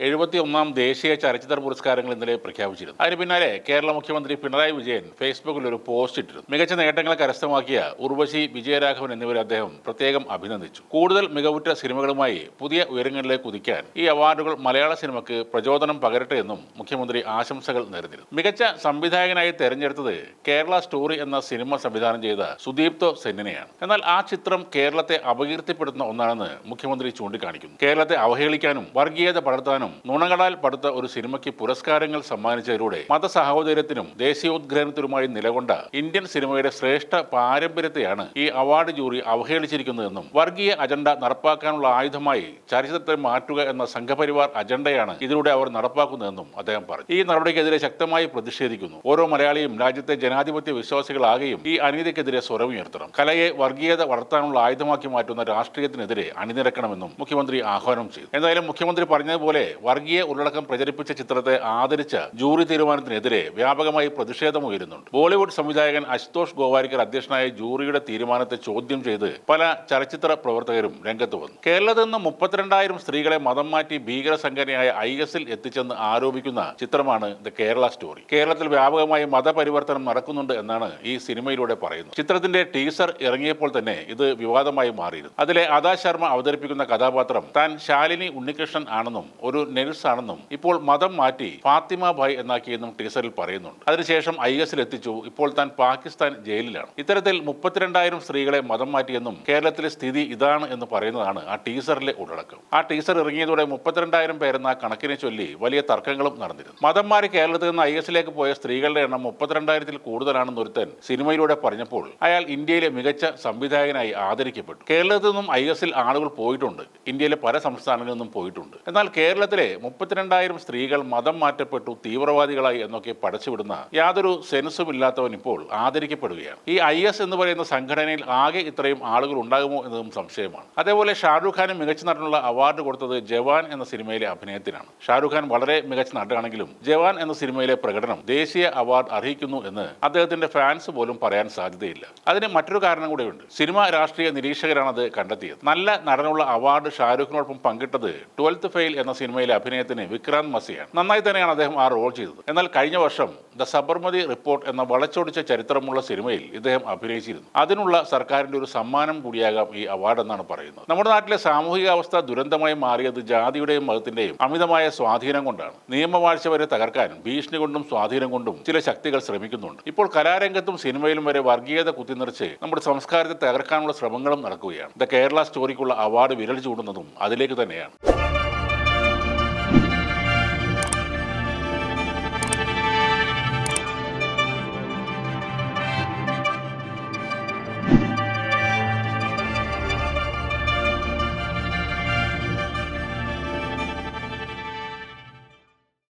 എഴുപത്തി ഒന്നാം ദേശീയ ചലച്ചിത്ര പുരസ്കാരങ്ങൾ ഇന്നലെ പ്രഖ്യാപിച്ചിരുന്നു. അതിന് പിന്നാലെ കേരള മുഖ്യമന്ത്രി പിണറായി വിജയൻ ഫേസ്ബുക്കിൽ ഒരു പോസ്റ്റ് ഇട്ടിരുന്നു. മികച്ച നേട്ടങ്ങൾ കരസ്ഥമാക്കിയ ഉർവശി വിജയരാഘവൻ എന്നിവരെ അദ്ദേഹം പ്രത്യേകം അഭിനന്ദിച്ചു. കൂടുതൽ മികവുറ്റ സിനിമകളുമായി പുതിയ ഉയരങ്ങളിലേക്ക് കുതിക്കാൻ ഈ അവാർഡുകൾ മലയാള സിനിമയ്ക്ക് പ്രചോദനം പകരട്ടെ എന്നും മുഖ്യമന്ത്രി ആശംസകൾ നേർന്നിരുന്നു. മികച്ച സംവിധായകനായി തെരഞ്ഞെടുത്തത് കേരള സ്റ്റോറി എന്ന സിനിമ സംവിധാനം ചെയ്ത സുദീപ്തോ സെന്നിനെയാണ്. എന്നാൽ ആ ചിത്രം കേരളത്തെ അപകീർത്തിപ്പെടുത്തുന്ന ഒന്നാണെന്ന് മുഖ്യമന്ത്രി ചൂണ്ടിക്കാണിക്കുന്നു. കേരളത്തെ അവഹേളിക്കാനും വർഗീയത പടർത്താനും നുണകളാൽ പടുത്ത ഒരു സിനിമയ്ക്ക് പുരസ്കാരങ്ങൾ സമ്മാനിച്ചതിലൂടെ മതസഹോദര്യത്തിനും ദേശീയോദ്ഗ്രഹത്തിനുമായി നിലകൊണ്ട ഇന്ത്യൻ സിനിമയുടെ ശ്രേഷ്ഠ പാരമ്പര്യത്തെയാണ് ഈ അവാർഡ് ജൂറി അവഹേളിച്ചിരിക്കുന്നതെന്നും വർഗീയ അജണ്ട നടപ്പാക്കാനുള്ള ആയുധമായി ചരിത്രത്തെ മാറ്റുക എന്ന സംഘപരിവാർ അജണ്ടയാണ് ഇതിലൂടെ അവർ നടപ്പാക്കുന്നതെന്നും അദ്ദേഹം പറഞ്ഞു. ഈ നടപടിക്കെതിരെ ശക്തമായി പ്രതിഷേധിക്കുന്നു. ഓരോ മലയാളിയും രാജ്യത്തെ ജനാധിപത്യ വിശ്വാസികളാകെയും ഈ അനീതിക്കെതിരെ സ്വരമുയർത്തണം. കലയെ വർഗീയത വളർത്താനുള്ള ആയുധമാക്കി മാറ്റുന്ന രാഷ്ട്രീയത്തിനെതിരെ അണിനിരക്കണമെന്നും മുഖ്യമന്ത്രി ആഹ്വാനം ചെയ്തു. എന്തായാലും മുഖ്യമന്ത്രി പറഞ്ഞതുപോലെ വർഗീയ ഉള്ളടക്കം പ്രചരിപ്പിച്ച ചിത്രത്തെ ആദരിച്ച ജൂറി തീരുമാനത്തിനെതിരെ വ്യാപകമായി പ്രതിഷേധമുയരുന്നുണ്ട് ബോളിവുഡ് സംവിധായകൻ അശുതോഷ് ഗോവാരിക്കർ അധ്യക്ഷനായ ജൂറിയുടെ തീരുമാനത്തെ ചോദ്യം ചെയ്ത് പല ചലച്ചിത്ര പ്രവർത്തകരും രംഗത്ത് വന്നു. കേരളത്തിൽ നിന്ന് മുപ്പത്തിരണ്ടായിരം സ്ത്രീകളെ മതം മാറ്റി ഭീകര സംഘടനയായ ഐ എസിൽ എത്തിച്ചെന്ന് ആരോപിക്കുന്ന ചിത്രമാണ് ദ കേരള സ്റ്റോറി. കേരളത്തിൽ വ്യാപകമായി മതപരിവർത്തനം നടക്കുന്നുണ്ട് എന്നാണ് ഈ സിനിമയിലൂടെ പറയുന്നത്. ചിത്രത്തിന്റെ ടീസർ ഇറങ്ങിയപ്പോൾ തന്നെ ഇത് വിവാദമായി മാറിയിരുന്നു. അതിലെ അദാ ശർമ്മ അവതരിപ്പിക്കുന്ന കഥാപാത്രം താൻ ശാലിനി ഉണ്ണികൃഷ്ണൻ ആണെന്നും ഒരു നെഴ്സ് ആണെന്നും ഇപ്പോൾ മതം മാറ്റി ഫാത്തിമ ഭായ് എന്നാക്കിയെന്നും ടീസറിൽ പറയുന്നുണ്ട്. അതിനുശേഷം ഐ എസിൽ എത്തിച്ചു. ഇപ്പോൾ താൻ പാകിസ്ഥാൻ ജയിലിലാണ്. ഇത്തരത്തിൽ മുപ്പത്തിരണ്ടായിരം സ്ത്രീകളെ മതം മാറ്റിയെന്നും കേരളത്തിലെ സ്ഥിതി ഇതാണ് എന്ന് പറയുന്നതാണ് ആ ടീസറിലെ ഉള്ളടക്കം. ആ ടീസർ ഇറങ്ങിയതോടെ മുപ്പത്തിരണ്ടായിരം പേരെന്ന കണക്കിനെ ചൊല്ലി വലിയ തർക്കങ്ങളും നടന്നിരുന്നു. മതം മാറി കേരളത്തിൽ നിന്ന് ഐ എസിലേക്ക് പോയ സ്ത്രീകളുടെ എണ്ണം മുപ്പത്തിരണ്ടായിരത്തിൽ കൂടുതലാണെന്ന് ഒരുത്തൻ സിനിമയിലൂടെ പറഞ്ഞപ്പോൾ അയാൾ ഇന്ത്യയിലെ മികച്ച സംവിധായകനായി ആദരിക്കപ്പെട്ടു. കേരളത്തിൽ നിന്നും ഐ എസിൽ ആളുകൾ പോയിട്ടുണ്ട്. ഇന്ത്യയിലെ പല സംസ്ഥാനങ്ങളിൽ നിന്നും പോയിട്ടുണ്ട്. എന്നാൽ കേരളത്തിലെ മുപ്പത്തിരണ്ടായിരം സ്ത്രീകൾ മതം മാറ്റപ്പെട്ടു തീവ്രവാദികളായി എന്നൊക്കെ പടച്ചുവിടുന്ന യാതൊരു സെൻസും ഇല്ലാത്തവൻ ഇപ്പോൾ ആദരിക്കപ്പെടുകയാണ്. ഈ ഐ എസ് എന്ന് പറയുന്ന സംഘടനയിൽ ആകെ ഇത്രയും ആളുകൾ ഉണ്ടാകുമോ എന്നതും സംശയമാണ്. അതേപോലെ ഷാരൂഖ് ഖാന് മികച്ച നടനുള്ള അവാർഡ് കൊടുത്തത് ജവാൻ എന്ന സിനിമയിലെ അഭിനയത്തിനാണ്. ഷാരൂഖ് ഖാൻ വളരെ മികച്ച നടനാണെങ്കിലും ജവാൻ എന്ന സിനിമയിലെ പ്രകടനം ദേശീയ അവാർഡ് അർഹിക്കുന്നു എന്ന് അദ്ദേഹത്തിന്റെ ഫാൻസ് പോലും പറയാൻ സാധ്യതയില്ല. അതിന് മറ്റൊരു കാരണം കൂടെയുണ്ട്. സിനിമ രാഷ്ട്രീയ നിരീക്ഷകരാണ് അത് കണ്ടെത്തിയത്. നല്ല നടനുള്ള അവാർഡ് ഷാരൂഖിനോടൊപ്പം പങ്കിട്ടത് ട്വൽത്ത് ഫെയിൽ എന്ന സിനിമയിലെ അഭിനയത്തിന് വിക്രാന്ത് മസിയാണ്. നന്നായി തന്നെയാണ് അദ്ദേഹം ആ റോൾ ചെയ്തത്. എന്നാൽ കഴിഞ്ഞ വർഷം ദ സബർമതി റിപ്പോർട്ട് എന്ന വളച്ചൊടിച്ച ചരിത്രമുള്ള സിനിമയിൽ ഇദ്ദേഹം അഭിനയിച്ചിരുന്നു. അതിനുള്ള സർക്കാരിന്റെ ഒരു സമ്മാനം കൂടിയാകാം ഈ അവാർഡ് എന്നാണ് പറയുന്നത്. നമ്മുടെ നാട്ടിലെ സാമൂഹികാവസ്ഥ ദുരന്തമായി മാറിയത് ജാതിയുടെയും മതത്തിന്റെയും അമിതമായ സ്വാധീനം കൊണ്ടാണ്. നിയമവാഴ്ച വരെ തകർക്കാൻ ഭീഷണി കൊണ്ടും സ്വാധീനം കൊണ്ടും ചില ശക്തികൾ ശ്രമിക്കുന്നുണ്ട്. ഇപ്പോൾ കലാരംഗത്തും സിനിമയിലും വരെ വർഗീയത കുത്തിനിറച്ച് നമ്മുടെ സംസ്കാരത്തെ തകർക്കാനുള്ള ശ്രമങ്ങളും നടക്കുകയാണ്. ദ കേരള സ്റ്റോറിക്കുള്ള അവാർഡ് വിരൽ ചൂടുന്നതും അതിലേക്ക് തന്നെയാണ്.